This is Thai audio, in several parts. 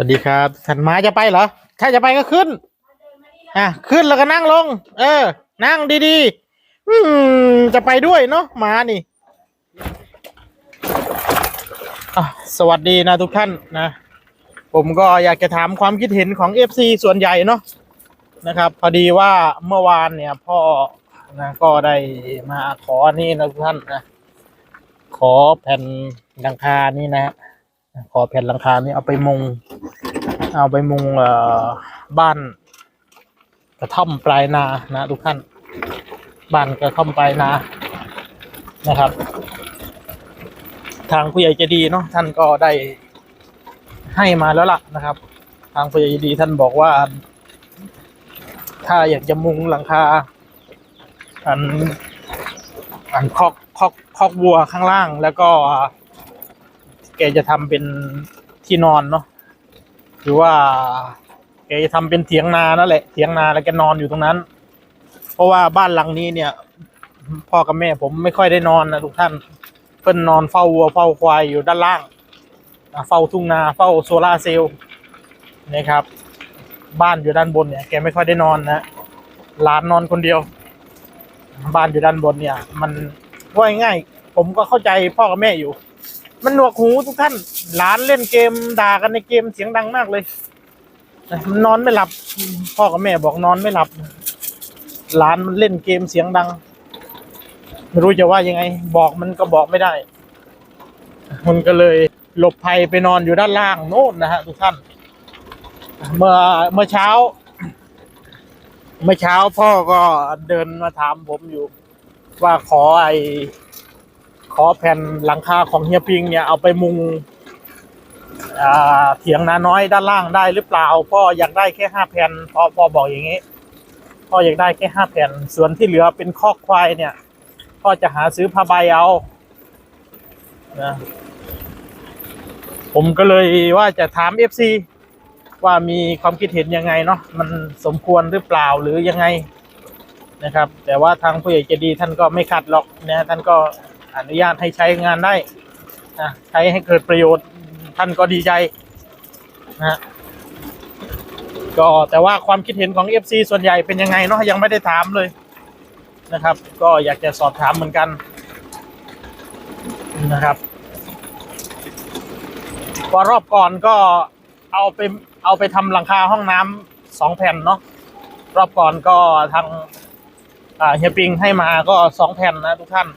สวัสดีครับท่านมาจะไปเหรอ ถ้าจะไปก็ขึ้น อะ ขึ้นแล้วก็นั่งลง เออ นั่งดีๆ อืม จะไปด้วยเนาะมานี่สวัสดีนะทุกท่านนะ ผมก็อยากจะถามความคิดเห็นของ FC ส่วนใหญ่เนาะนะครับ พอดีว่าเมื่อวานเนี่ย พ่อนะก็ได้มาขอนี่นะทุกท่านนะขอแผ่นหลังคานี่นะฮะ ขอแผ่นหลังคานี่เอาไปมุง เอาไปมุงเอ่อบ้าน กระท่อมปลายนานะทุกท่าน บ้านกระท่อมปลายนานะครับ ทางผู้ใหญ่จะดีเนาะท่านก็ได้ให้มาแล้วล่ะนะครับ ทางผู้ใหญ่ใจดีท่านบอกว่า ถ้าอยากจะมุงหลังคาอันอันคอกคอกคอกวัวข้างล่างแล้วก็ แกจะทำเป็นที่นอนเนาะหรือว่า แกจะทำเป็นเถียงนานั่นแหละเถียงนาแล้วแกนอนอยู่ตรงนั้น เพราะว่าบ้านหลังนี้เนี่ย พ่อกับแม่ผมไม่ค่อยได้นอนนะทุกท่านเพิ่นนอนเฝ้าวัวเฝ้าควายอยู่ด้านล่างเฝ้าทุ่งนาเฝ้าโซลาร์เซลล์นะครับ บ้านอยู่ด้านบนเนี่ย แกไม่ค่อยได้นอนนะหลานนอนคนเดียว บ้านอยู่ด้านบนเนี่ย มันว่าง่ายผมก็เข้าใจพ่อกับแม่อยู่ มันหนวกหูทุกท่าน หลานเล่นเกมด่ากันในเกมเสียงดังมากเลยนะมันนอนไม่หลับ พ่อกับแม่บอกนอนไม่หลับ หลานมันเล่นเกมเสียงดัง ไม่รู้จะว่ายังไง บอกมันก็บอกไม่ได้ มันก็เลยหลบภัยไปนอนอยู่ด้านล่างโน่นนะฮะทุกท่าน เมื่อเมื่อเช้า เมื่อเช้าพ่อก็เดินมาถามผมอยู่ ว่าขอไอ อแผ่นหลังคาของเฮียปิงเนี่ยเอาไปมุงเถียงนาน้อยด้านล่างได้หรือเปล่าพ่ออยากได้แค่ห้าแผ่นพ่อพ่อบอกอย่างนี้พ่ออยากได้แค่ห้าแผ่นส่วนที่เหลือเป็นคอกควายเนี่ยพ่อจะหาซื้อผ้าใบเอานะผมก็เลยว่าจะถามเอฟซีว่ามีความคิดเห็นยังไงเนาะมันสมควรหรือเปล่าหรือยังไงนะครับ แต่ว่าทางผู้ใหญ่จะดีท่านก็ไม่ขัดหรอกนะท่านก็ อนุญาตให้ใช้งานได้นะใช้ให้เกิดประโยชน์ท่านก็ดีใจนะก็แต่ว่าความคิดเห็นของ FC ส่วนใหญ่เป็นยังไงเนาะยังไม่ได้ถามเลยนะครับ ก็อยากจะสอบถามเหมือนกันนะครับพอรอบก่อนก็เอาไปเอาไปทำหลังคาห้องน้ำสองแผ่นเนาะรอบก่อนก็ทางเฮียปิงให้มาก็สองแผ่นนะทุกท่าน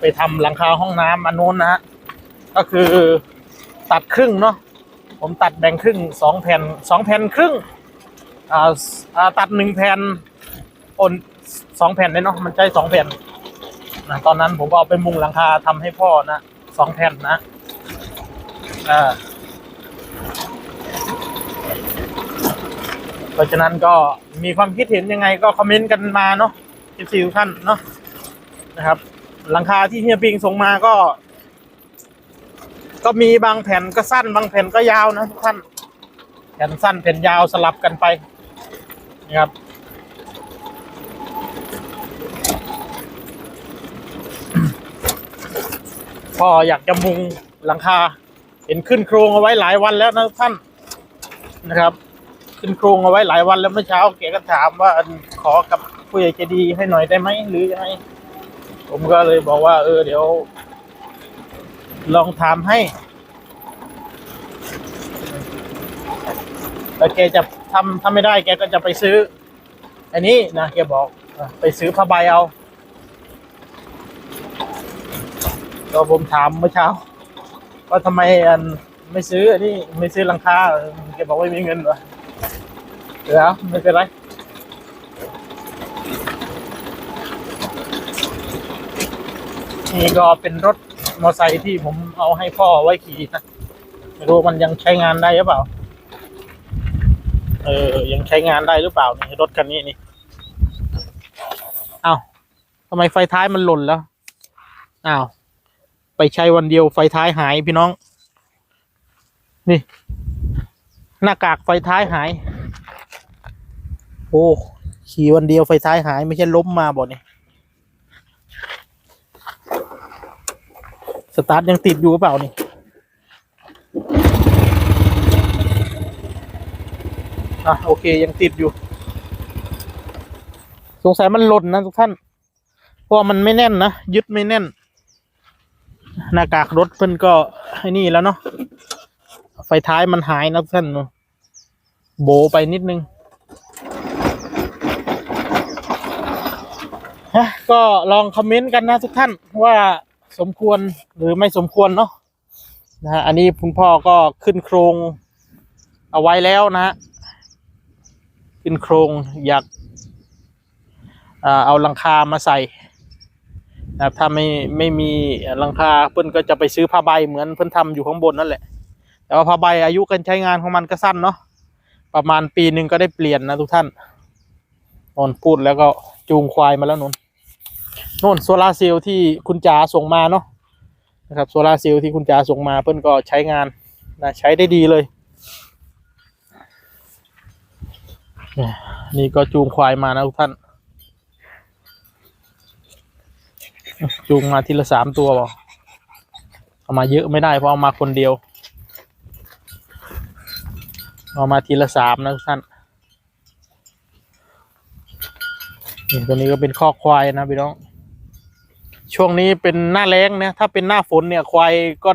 ไปทำหลังคาห้องน้ำอันนู้นนะฮะก็คือตัดครึ่งเนาะผมตัดแบ่งครึ่งสองแผ่นสองแผ่นครึ่งอ่าอ่าตัดหนึ่งแผ่นโอนสองแผ่นเลยเนาะมันใช้สองแผ่นนะตอนนั้นผมก็เอาไปมุงหลังคาทำให้พ่อนะสองแผ่นนะอ่าเพราะฉะนั้นก็มีความคิดเห็นยังไงก็คอมเมนต์กันมาเนาะที่สิท่านเนาะนะครับ หลังคาที่เฮียปิงส่งมาก็ ก็มีบางแผ่นก็สั้นบางแผ่นก็ยาวนะทุกท่านแผ่นสั้นแผ่นยาวสลับกันไปนะครับพ่ออยากจะมุงหลังคา เห็นขึ้นโครงเอาไว้หลายวันแล้วนะท่านนะครับ ขึ้นโครงเอาไว้หลายวันแล้วเมื่อเช้าแกก็ถามว่าขอกับผู้ใหญ่ใจดีให้หน่อยได้ไหมหรือยังไง ผมก็เลยบอกว่า เออ เดี๋ยว ลองถามให้แล้วแกจะทำทำไม่ได้แกก็จะไปซื้อ อันนี้นะแกบอกไปซื้อผ้าใบเอาก็ผมถามเมื่อเช้า ว่าทำไมอันไม่ซื้ออันนี้ไม่ซื้อลังคาแกบอกว่าไม่มีเงินเหรอเดี๋ยวไม่เป็นไร นี่ก็เป็นรถมอเตอร์ไซค์ที่ผมเอาให้พ่อไว้ขี่นะไม่รู้มันยังใช้งานได้หรือเปล่า เออ ยังใช้งานได้หรือเปล่านี่รถคันนี้นี่ เอ้าทำไมไฟท้ายมันหล่นแล้วอ้าวไปใช้วันเดียวไฟท้ายหายพี่น้อง นี่ หน้ากากไฟท้ายหาย โอ้ขี่วันเดียวไฟท้ายหายไม่ใช่ล้มมาบ่เนี่ย สตาร์ทยังติดอยู่เปล่านี่อะโอเคยังติดอยู่ สงสัยมันหล่นนะทุกท่าน เพราะมันไม่แน่นนะยึดไม่แน่น หน้ากากรถเพิ่นก็ไอ้นี่แล้วเนาะไฟท้ายมันหายนะทุกท่านโบไปนิดนึงฮะก็ลองคอมเมนต์กันนะทุกท่านว่า สมควรหรือไม่สมควรเนาะนะฮะอันนี้คุณพ่อก็ขึ้นโครงเอาไว้แล้วนะฮะขึ้นโครงอยากเอาหลังคามาใส่นะถ้าไม่ไม่มีหลังคาเพิ่นก็จะไปซื้อผ้าใบเหมือนเพิ่นทำอยู่ข้างบนนั่นแหละ แต่ว่าผ้าใบอายุการใช้งานของมันก็สั้นเนาะประมาณปีหนึ่งก็ได้เปลี่ยนนะทุกท่านนนพูดแล้วก็จูงควายมาแล้วนน โน่นโซลาร์เซลล์ที่คุณจ๋าส่งมาเนาะนะครับโซลาร์เซลล์ที่คุณจ๋าส่งมาเพิ่นก็ใช้งานนะใช้ได้ดีเลย นี่ก็จูงควายมานะทุกท่าน จูงมาทีละสามตัวบอกเอามาเยอะไม่ได้เพราะเอามาคนเดียว เอามาทีละสามนะทุกท่านนี่ตัวนี้ก็เป็นข้อควายนะพี่น้อง ช่วงนี้เป็นหน้าแล้งนี่ยถ้าเป็นหน้าฝนเนี่ยควายก็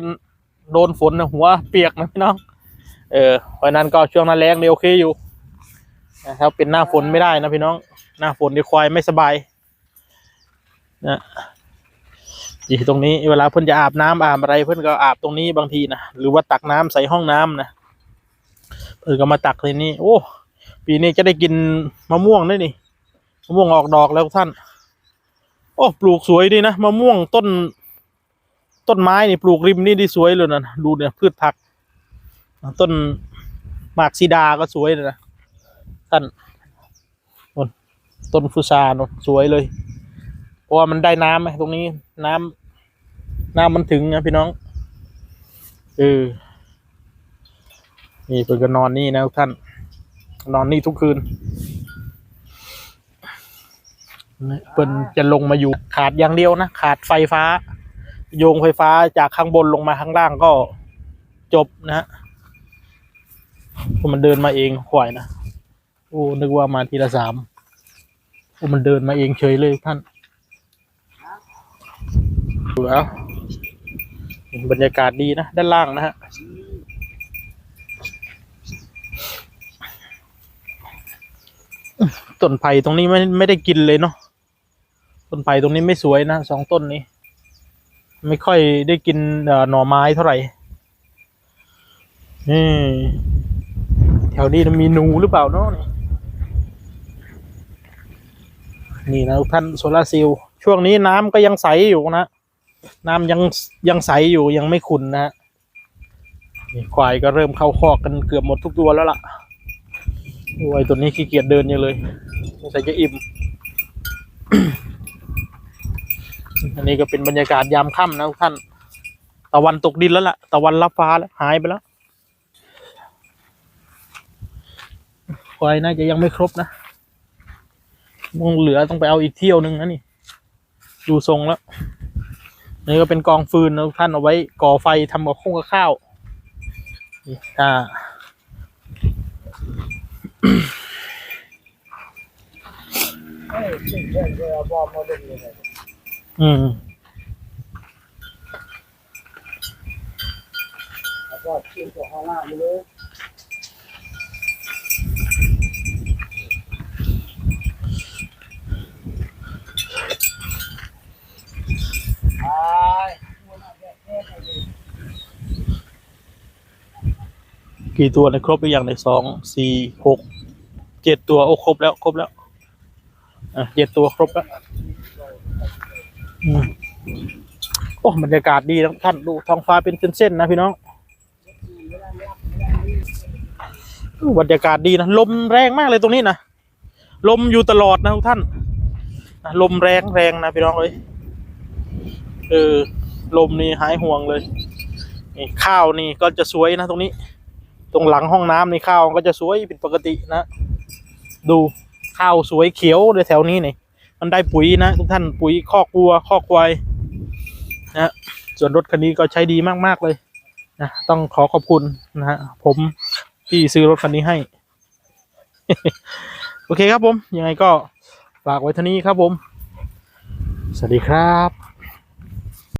โดนฝนนะหัวเปียกนะพี่น้อง เออเพราะนั้นก็ช่วงหน้าแล้งเนี่ยโอเคอยู่นะครับเป็นหน้าฝนไม่ได้นะพี่น้อง หน้าฝนดีควายไม่สบายนะอยู่ตรงนี้เวลาเพื่อนจะอาบน้ำอาบอะไรเพื่อนก็อาบตรงนี้บางทีนะหรือว่าตักน้ำใส่ห้องน้ำนะเพื่อนก็มาตักในนี้โอ้ปีนี้จะได้กินมะม่วงด้วยนี่มะม่วงออกดอกแล้วท่าน โอ้ปลูกสวยดีนะมะม่วงต้น ต้นไม้นี่ปลูกริมนี่ดีสวยเลยนะดูเนี่ยพืชผัก ต้นหมากซีดาก็สวยเลยนะท่านนนต้นฟุซานสวยเลย เพราะว่ามันได้น้ำไหมตรงนี้น้ำน้ำมันถึงนะพี่น้องเออนี่เพิ่นก็นอนนี่นะทุกท่าน นอนนี่ทุกคืน เพิ่นจะลงมาอยู่ขาดอย่างเดียวนะ ขาดไฟฟ้า โยงไฟฟ้าจากข้างบนลงมาข้างล่างก็จบนะฮะมันเดินมาเองขวายนะ โอ้นึกว่ามาทีละสามโอ้มันเดินมาเองเฉยเลยท่านดูแล้วบรรยากาศดีนะ ด้านล่างนะฮะต้นไผ่ตรงนี้ไม่ไม่ได้กินเลยเนาะ ต้นไผ่ตรงนี้ไม่สวยนะสองต้นนี้ ไม่ค่อยได้กินหน่อไม้เท่าไหร่ นี่ แถวนี้มีหนูหรือเปล่าเนาะนี่นี่นะทุกท่านโซลาร์เซลล์ช่วงนี้น้ำก็ยังใสอยู่นะ น้ำยังยังใสอยู่ยังไม่ขุนนะฮะนี่ควายก็เริ่มเข้าคอกกันเกือบหมดทุกตัวแล้วล่ะโอ้ยตัวนี้ขี้เกียจเดินอยังเลยสงสัยจะอิ่ม อันนี้ก็เป็นบรรยากาศยามค่ำนะทุกท่าน ตะวันตกดินแล้วล่ะ ตะวันรับฟ้าแล้วหายไปแล้วควายน่าจะยังไม่ครบนะมงเหลือต้องไปเอาอีกเที่ยวหนึ่งนะนี่ ดูทรงแล้ว นี่ก็เป็นกองฟืนนะทุกท่านเอาไว้ก่อไฟทำกับข้าวกับข้าวนี่อ่า อืมกี่ตัวในยครบหรือยังในสองสี่หกเจ็ดตัวโอ้ครบแล้ว ครบแล้วอะเจ็ดตัวครบแล้วอืม โอ้บรรยากาศดีนะท่านดูท้องฟ้าเป็นเส้นๆนะพี่น้องบรรยากาศดีนะลมแรงมากเลยตรงนี้นะลมอยู่ตลอดนะทุกท่านลมแรงแรงนะพี่น้องเลยเออลมนี่หายห่วงเลยนี่ข้าวนี่ก็จะสวยนะตรงนี้ ตรงหลังห้องน้ำในข้าวก็จะสวยผิดปกตินะ ดูข้าวสวยเขียวเลยแถวนี้นี่ มันได้ปุ๋ยนะทุกท่านปุ๋ยคอกวัวคอกควายนะส่วนรถคันนี้ก็ใช้ดีมากๆเลยนะต้องขอขอบคุณนะฮะผมที่ซื้อรถคันนี้ให้ โอเคครับผม ยังไงก็ฝากไว้เท่านี้ครับผม สวัสดีครับ